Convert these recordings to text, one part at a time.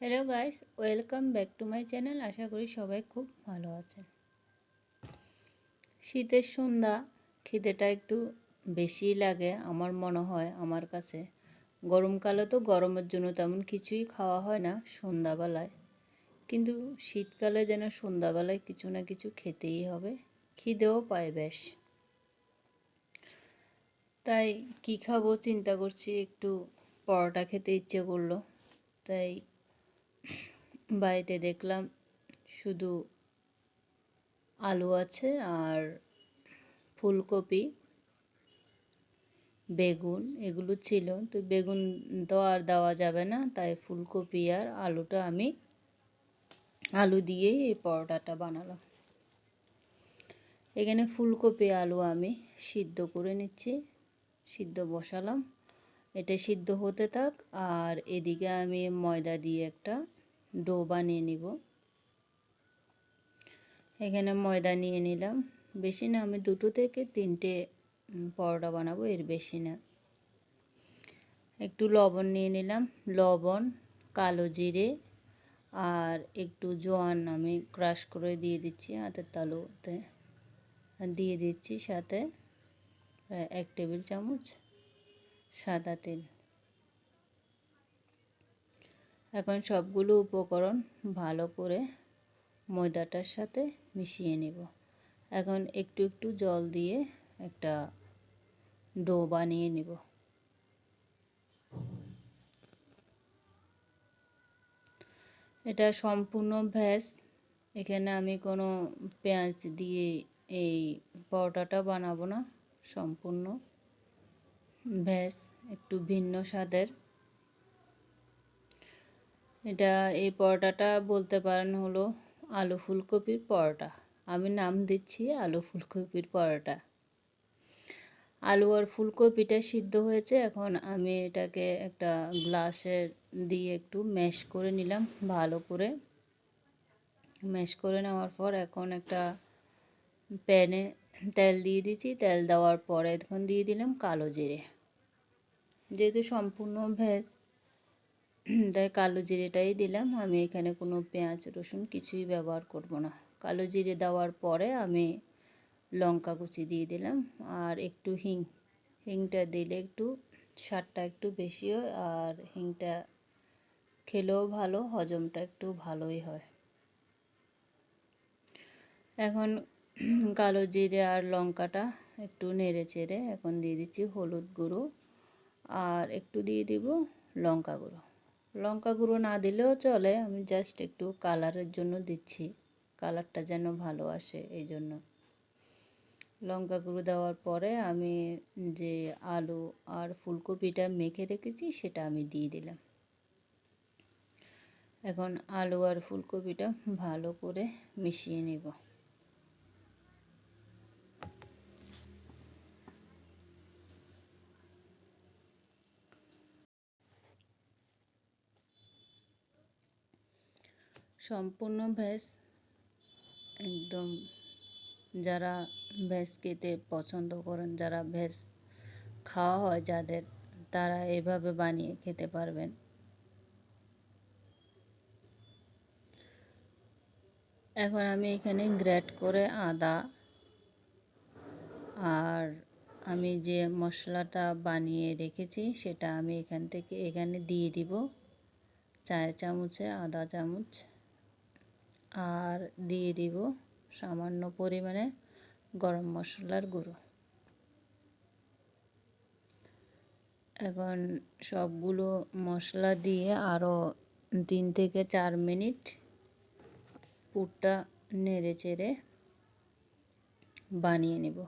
Hello guys welcome back to my channel আশা করি সবাই খুব ভালো আছেন। শীতের সন্ধ্যা, খিদেটা একটু বেশি লাগে আমার মনে হয়, আমার কাছে। গরমকালে তো গরমের জন্য তেমন কিছুই খাওয়া হয় না সন্ধ্যাবেলায়। কিন্তু শীতকালে যেন সন্ধ্যাবেলায় কিছু না কিছু খেতেই হবে, খিদেও পায় বেশ। তাই কি খাব চিন্তা করছি, একটু পরোটা খেতে ইচ্ছে করল। তাই বাড়িতে দেখলাম শুধু আলু আছে আর ফুলকপি, বেগুন এগুলো ছিল। তো বেগুন তো আর দেওয়া যাবে না, তাই ফুলকপি আর আলুটা আমি আলু দিয়েই এই পরোটাটা বানালাম। এখানে ফুলকপি, আলু আমি সিদ্ধ করে নিচ্ছি, সিদ্ধ বসালাম। এটা সিদ্ধ হতে থাক আর এদিকে আমি ময়দা দিয়ে একটা ডো বানিয়ে নিব। এখানে ময়দা নিয়ে নিলাম। বেশি না, আমি দুটো থেকে তিনটে পরোটা বানাবো, এর বেশি না। একটু লবণ নিয়ে নিলাম। লবণ, কালো জিরে আর একটু জোয়ান আমি ক্রাশ করে দিয়ে দিচ্ছি হাতের তালুতে। দিয়ে দিচ্ছি সাথে এক টেবিল চামচ সাদা তেল। এখন সবগুলো উপকরণ ভালো করে ময়দাটার সাথে মিশিয়ে নেব। এখন একটু একটু জল দিয়ে একটা ডো বানিয়ে নেব। এটা সম্পূর্ণ ভ্যাস এখানে আমি কোনো পেঁয়াজ দিয়ে এই পরোটাটা বানাবো না। সম্পূর্ণ ভ্যাস একটু ভিন্ন স্বাদের। এটা এই পরোটাটা বলতে পারেন হলো আলু ফুলকপির পরোটা। আমি নাম দিচ্ছি আলু ফুলকপির পরোটা। আলু আর ফুলকপিটা সিদ্ধ হয়েছে, এখন আমি এটাকে একটা গ্লাসের দিয়ে একটু ম্যাশ করে নিলাম ভালো করে। ম্যাশ করে নেওয়ার পর এখন একটা প্যানে তেল দিয়ে দিচ্ছি। তেল দেওয়ার পরে এখন দিয়ে দিলাম কালো জিরে। যেহেতু সম্পূর্ণ ভেজ তাই কালো জিরেটাই দিলাম। আমি এখানে কোনো পেঁয়াজ, রসুন কিছুই ব্যবহার করব না। কালো জিরে দেওয়ার পরে আমি লঙ্কা কুচি দিয়ে দিলাম। আর একটু হিং, হিংটা দিলে একটু স্বাদটা একটু বেশি হয় আর হিংটা খেলেও ভালো, হজমটা একটু ভালোই হয়। এখন কালো জিরে আর লঙ্কাটা একটু নেড়ে চেড়ে এখন দিয়ে দিচ্ছি হলুদ গুঁড়ো। আর একটু দিয়ে দিব লঙ্কা গুঁড়ো। লঙ্কা গুঁড়ো না দিলেও চলে, আমি জাস্ট একটু কালারের জন্য দিচ্ছি। কালারটা যেন ভালো আসে এই জন্য লঙ্কা গুঁড়ো দেওয়ার পরে আমি যে আলু আর ফুলকপিটা মেখে রেখেছি, সেটা আমি দিয়ে দিলাম। এখন আলু আর ফুলকপিটা ভালো করে মিশিয়ে নেব। সম্পূর্ণ ভেজ। একদম যারা ভেজ খেতে পছন্দ করেন, যারা ভেজ খাওয়া হয় যাদের, তারা এভাবে বানিয়ে খেতে পারবেন। এখন আমি এখানে গ্রেট করে আদা আর আমি যে মশলাটা বানিয়ে রেখেছি সেটা আমি এখান থেকে, এখানে দিয়ে দিব। চার চামচে আদা চামচ। আর দিয়ে দিব সামান্য পরিমাণে গরম মশলার গুঁড়ো। এখন সবগুলো মশলা দিয়ে আরও তিন থেকে চার মিনিট পুরটা নেড়ে চেড়ে বানিয়ে নেব।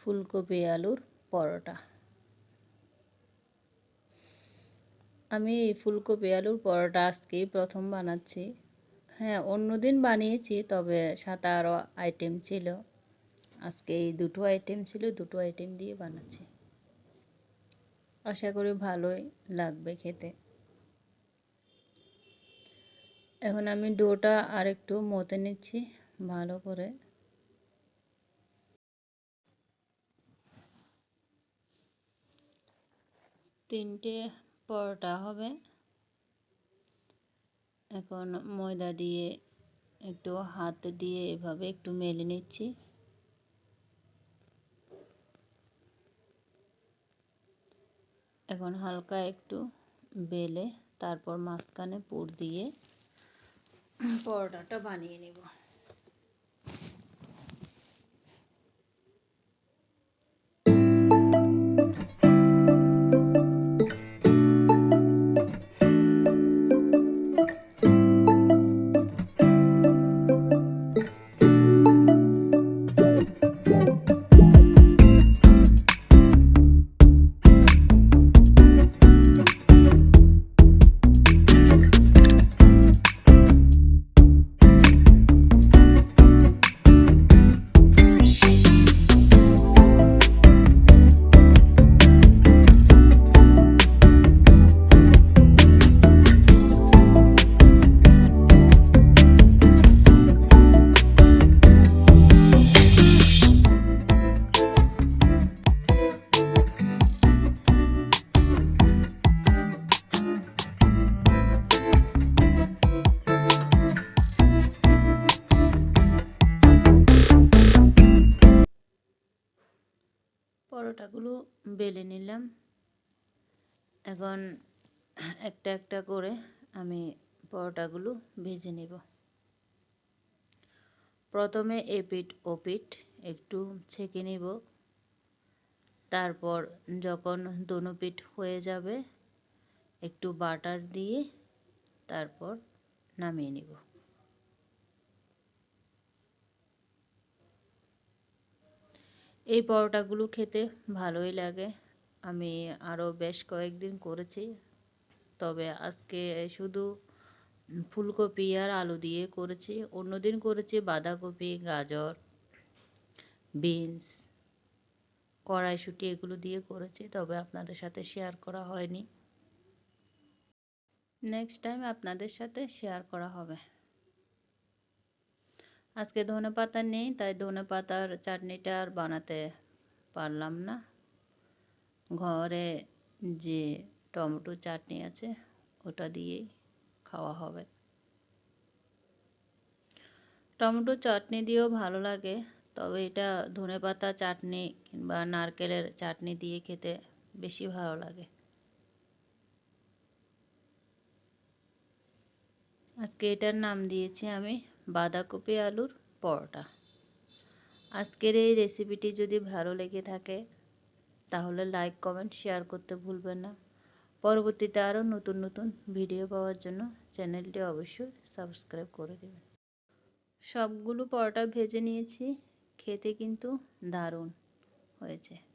ফুলকপি আলুর পরোটা। আমি এই ফুলকপি আলুর পরোটা আজকেই প্রথম বানাচ্ছি। হ্যাঁ অন্য দিন বানিয়েছি, তবে সাথে আরও আইটেম ছিল। আজকে এই দুটো আইটেম ছিল, দুটো আইটেম দিয়ে বানাচ্ছি। আশা করি ভালোই লাগবে খেতে। এখন আমি ডোটা আর একটু মতে নিচ্ছি, ভালো করে। তিনটে পরোটা হবে। এখন ময়দা দিয়ে একটু হাত দিয়ে এভাবে একটু মেলে নিচ্ছি। এখন হালকা একটু বেলে তারপর মাঝখানে পুর দিয়ে পরোটাটা বানিয়ে নেব। পরোটাগুলো বেলে নিলাম। এখন একটা একটা করে আমি পরোটাগুলো ভেজে নেব। প্রথমে এপিট ওপিট একটু ছেঁকে নেব। তারপর যখন দোনো পিঠ হয়ে যাবে, একটু বাটার দিয়ে তারপর নামিয়ে নেব। এই পরোটাগুলো খেতে ভালোই লাগে। আমি আরও বেশ কয়েকদিন করেছি। তবে আজকে শুধু ফুলকপি আর আলু দিয়ে করেছি। অন্যদিন করেছি বাঁধাকপি, গাজর, বিনস, কড়াইশুঁটি এগুলো দিয়ে করেছি। তবে আপনাদের সাথে শেয়ার করা হয়নি। নেক্সট টাইম আপনাদের সাথে শেয়ার করা হবে। আজকে ধনে পাতা নেই, তাই ধনে পাতার চাটনিটা আর বানাতে পারলাম না। ঘরে যে টমেটো চাটনি আছে, ওটা দিয়েই খাওয়া হবে। টমেটো চাটনি দিয়েও ভালো লাগে, তবে এটা ধনে পাতা চাটনি কিংবা নারকেলের চাটনি দিয়ে খেতে বেশি ভালো লাগে। আজকে এটার নাম দিয়েছি আমি বাঁধাকপি, আলুর পরোটা। আজকের এই রেসিপিটি যদি ভালো লেগে থাকে, তাহলে লাইক কমেন্ট শেয়ার করতে ভুলবেন না। পরবর্তীতে আরও নতুন নতুন ভিডিও পাওয়ার জন্য চ্যানেলটি অবশ্যই সাবস্ক্রাইব করে দেবেন। সবগুলো পরোটা ভেজে নিয়েছি, খেতে কিন্তু দারুণ হয়েছে।